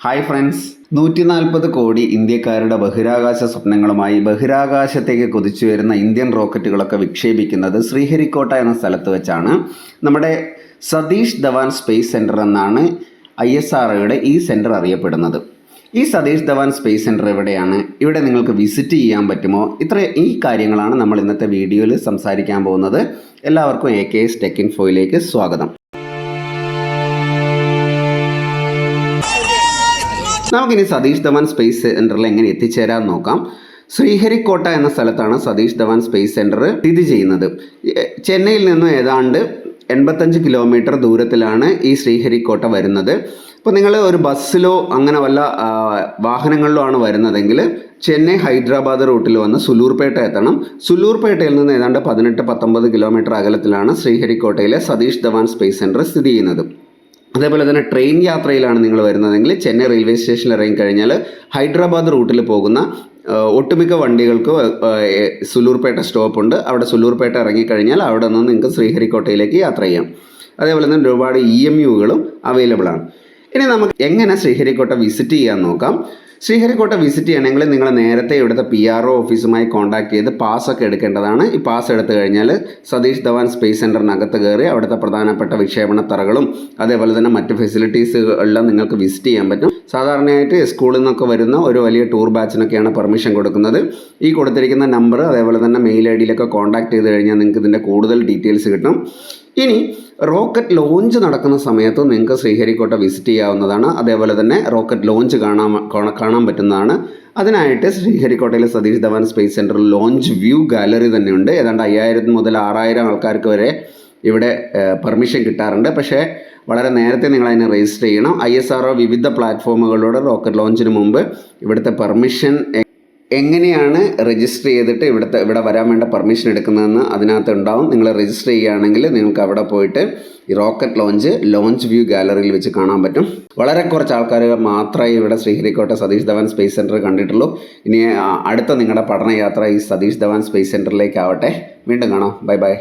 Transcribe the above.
Hi friends നൂറ്റി നാൽപ്പത് കോടി ഇന്ത്യക്കാരുടെ ബഹിരാകാശ സ്വപ്നങ്ങളുമായി ബഹിരാകാശത്തേക്ക് കുതിച്ചു വരുന്ന ഇന്ത്യൻ റോക്കറ്റുകളൊക്കെ വിക്ഷേപിക്കുന്നത് ശ്രീഹരിക്കോട്ട എന്ന സ്ഥലത്ത് വെച്ചാണ്. നമ്മുടെ സതീഷ് ധവാൻ സ്പേസ് സെന്റർ എന്നാണ് ഐ എസ് ആർ ഈ സെന്റർ അറിയപ്പെടുന്നത്. ഈ സതീഷ് ധവാൻ സ്പേസ് സെന്റർ എവിടെയാണ്? ഇവിടെ നിങ്ങൾക്ക് വിസിറ്റ് ചെയ്യാൻ പറ്റുമോ? ഇത്ര ഈ കാര്യങ്ങളാണ് നമ്മൾ ഇന്നത്തെ വീഡിയോയിൽ സംസാരിക്കാൻ പോകുന്നത്. എല്ലാവർക്കും എ കെ എസ് ടെക് ഇൻഫോയിലേക്ക് സ്വാഗതം. നമുക്കിനി സതീഷ് ധവാൻ സ്പേസ് സെന്ററിൽ എങ്ങനെ എത്തിച്ചേരാൻ നോക്കാം. ശ്രീഹരിക്കോട്ട എന്ന സ്ഥലത്താണ് സതീഷ് ധവാൻ സ്പേസ് സെന്റർ സ്ഥിതി ചെയ്യുന്നത്. ചെന്നൈയിൽ നിന്നും ഏതാണ്ട് എൺപത്തഞ്ച് കിലോമീറ്റർ ദൂരത്തിലാണ് ഈ ശ്രീഹരിക്കോട്ട വരുന്നത്. ഇപ്പോൾ നിങ്ങൾ ഒരു ബസ്സിലോ അങ്ങനെ വല്ല വാഹനങ്ങളിലോ ആണ് വരുന്നതെങ്കിൽ ചെന്നൈ ഹൈദരാബാദ് റൂട്ടിൽ വന്ന് സുലൂർപേട്ട എത്തണം. സുലൂർപേട്ടയിൽ നിന്ന് ഏതാണ്ട് പതിനെട്ട് പത്തൊമ്പത് കിലോമീറ്റർ അകലത്തിലാണ് ശ്രീഹരിക്കോട്ടയിലെ സതീഷ് ധവാൻ സ്പേസ് സെന്റർ സ്ഥിതി ചെയ്യുന്നത്. അതേപോലെ തന്നെ ട്രെയിൻ യാത്രയിലാണ് നിങ്ങൾ വരുന്നതെങ്കിൽ ചെന്നൈ റെയിൽവേ സ്റ്റേഷനിൽ ഇറങ്ങി കഴിഞ്ഞാൽ ഹൈദരാബാദ് റൂട്ടിൽ പോകുന്ന ഒട്ടുമിക്ക വണ്ടികൾക്ക് സുലൂർപേട്ട സ്റ്റോപ്പുണ്ട്. അവിടെ സുലൂർപേട്ട ഇറങ്ങിക്കഴിഞ്ഞാൽ അവിടെ നിന്ന് നിങ്ങൾക്ക് ശ്രീഹരിക്കോട്ടയിലേക്ക് യാത്ര ചെയ്യാം. അതേപോലെ തന്നെ ഒരുപാട് ഇ എം യുകളും അവൈലബിൾ ആണ്. ഇനി നമുക്ക് എങ്ങനെ ശ്രീഹരിക്കോട്ട വിസിറ്റ് ചെയ്യാൻ നോക്കാം? ശ്രീഹരിക്കോട്ട വിസിറ്റ് ചെയ്യണമെങ്കിൽ നിങ്ങൾ നേരത്തെ ഇവിടുത്തെ പി ആർ ഒ ഓഫീസുമായി കോൺടാക്ട് ചെയ്ത് പാസ്സൊക്കെ എടുക്കേണ്ടതാണ്. ഈ പാസ് എടുത്തു കഴിഞ്ഞാൽ സതീഷ് ധവാൻ സ്പേസ് സെന്ററിനകത്ത് കയറി അവിടുത്തെ പ്രധാനപ്പെട്ട വിക്ഷേപണ തറകളും അതേപോലെ തന്നെ മറ്റ് ഫെസിലിറ്റീസ് എല്ലാം നിങ്ങൾക്ക് വിസിറ്റ് ചെയ്യാൻ പറ്റും. സാധാരണയായിട്ട് സ്കൂളിൽ നിന്നൊക്കെ വരുന്ന ഒരു വലിയ ടൂർ ബാച്ചിനൊക്കെയാണ് പെർമിഷൻ കൊടുക്കുന്നത്. ഈ കൊടുത്തിരിക്കുന്ന നമ്പർ അതേപോലെ തന്നെ മെയിൽ ഐ ഡിയിലൊക്കെ കോൺടാക്ട് ചെയ്ത് കഴിഞ്ഞാൽ നിങ്ങൾക്ക് ഇതിന്റെ കൂടുതൽ ഡീറ്റെയിൽസ് കിട്ടും. ഇനി റോക്കറ്റ് ലോഞ്ച് നടക്കുന്ന സമയത്ത് നിങ്ങൾക്ക് ശ്രീഹരിക്കോട്ട വിസിറ്റ് ചെയ്യാവുന്നതാണ്. അതേപോലെ തന്നെ റോക്കറ്റ് ലോഞ്ച് കാണാൻ കാണാൻ പറ്റുന്നതാണ്. അതിനായിട്ട് ശ്രീഹരിക്കോട്ടയിലെ സതീഷ് ധവാൻ സ്പേസ് സെന്ററിൽ ലോഞ്ച് വ്യൂ ഗാലറി തന്നെയുണ്ട്. ഏതാണ്ട് അയ്യായിരം മുതൽ ആറായിരം ആൾക്കാർക്ക് വരെ ഇവിടെ പെർമിഷൻ കിട്ടാറുണ്ട്. പക്ഷേ വളരെ നേരത്തെ നിങ്ങൾ അതിനെ രജിസ്റ്റർ ചെയ്യണം. ഐ എസ് ആർ വിവിധ പ്ലാറ്റ്ഫോമുകളിലൂടെ റോക്കറ്റ് ലോഞ്ചിന് മുമ്പ് ഇവിടുത്തെ പെർമിഷൻ എങ്ങനെയാണ് രജിസ്റ്റർ ചെയ്തിട്ട് ഇവിടുത്തെ ഇവിടെ വരാൻ വേണ്ട പെർമിഷൻ എടുക്കുന്നതെന്ന് അതിനകത്ത് ഉണ്ടാവും. നിങ്ങൾ രജിസ്റ്റർ ചെയ്യുകയാണെങ്കിൽ നിങ്ങൾക്ക് അവിടെ പോയിട്ട് ഈ റോക്കറ്റ് ലോഞ്ച് ലോഞ്ച് വ്യൂ ഗാലറിയിൽ വെച്ച് കാണാൻ പറ്റും. വളരെ കുറച്ച് ആൾക്കാർ മാത്രമേ ഇവിടെ ശ്രീഹരിക്കോട്ട സതീഷ് ധവാൻ സ്പേസ് സെന്റർ കണ്ടിട്ടുള്ളൂ. ഇനി അടുത്ത നിങ്ങളുടെ പഠനയാത്ര ഈ സതീഷ് ധവാൻ സ്പേസ് സെന്ററിലേക്ക് ആവട്ടെ. വീണ്ടും കാണാം. Bye bye